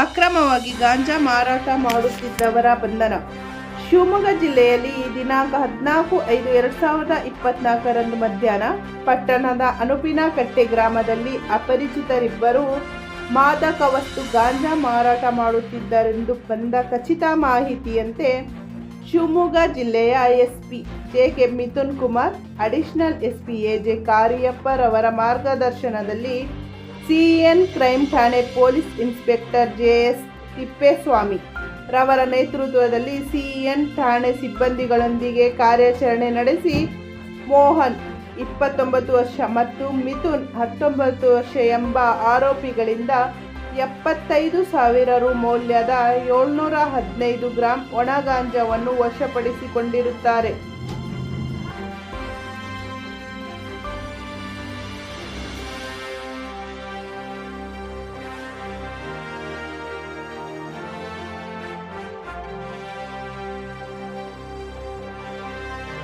ಅಕ್ರಮವಾಗಿ ಗಾಂಜಾ ಮಾರಾಟ ಮಾಡುತ್ತಿದ್ದವರ ಬಂಧನ. ಶಿವಮೊಗ್ಗ ಜಿಲ್ಲೆಯಲ್ಲಿ ದಿನಾಂಕ ಹದಿನಾಲ್ಕು ಐದು ಎರಡು ಸಾವಿರದ ಇಪ್ಪತ್ನಾಲ್ಕರಂದು ಮಧ್ಯಾಹ್ನ ಪಟ್ಟಣದ ಅನುಪಿನಕಟ್ಟೆ ಗ್ರಾಮದಲ್ಲಿ ಅಪರಿಚಿತರಿಬ್ಬರು ಮಾದಕ ವಸ್ತು ಗಾಂಜಾ ಮಾರಾಟ ಮಾಡುತ್ತಿದ್ದರೆಂದು ಬಂದ ಖಚಿತ ಮಾಹಿತಿಯಂತೆ ಶಿವಮೊಗ್ಗ ಜಿಲ್ಲೆಯ SP J K Mithun Kumar, additional SP A J ಕಾರಿಯಪ್ಪರವರ ಮಾರ್ಗದರ್ಶನದಲ್ಲಿ ಸಿಎನ್ ಕ್ರೈಮ್ ಠಾಣೆ police inspector J S Thippeswamy ರವರ ನೇತೃತ್ವದಲ್ಲಿ ಸಿಎನ್ ಠಾಣೆ ಸಿಬ್ಬಂದಿಗಳೊಂದಿಗೆ ಕಾರ್ಯಾಚರಣೆ ನಡೆಸಿ ಮೋಹನ್ ಇಪ್ಪತ್ತೊಂಬತ್ತು ವರ್ಷ ಮತ್ತು ಮಿಥುನ್ ಹತ್ತೊಂಬತ್ತು ವರ್ಷ ಎಂಬ ಆರೋಪಿಗಳಿಂದ ಎಪ್ಪತ್ತೈದು ಸಾವಿರ ರು ಮೌಲ್ಯದ ಏಳ್ನೂರ ಹದಿನೈದು ಗ್ರಾಂ ಒಣ ಗಾಂಜಾವನ್ನು ವಶಪಡಿಸಿಕೊಂಡಿರುತ್ತಾರೆ.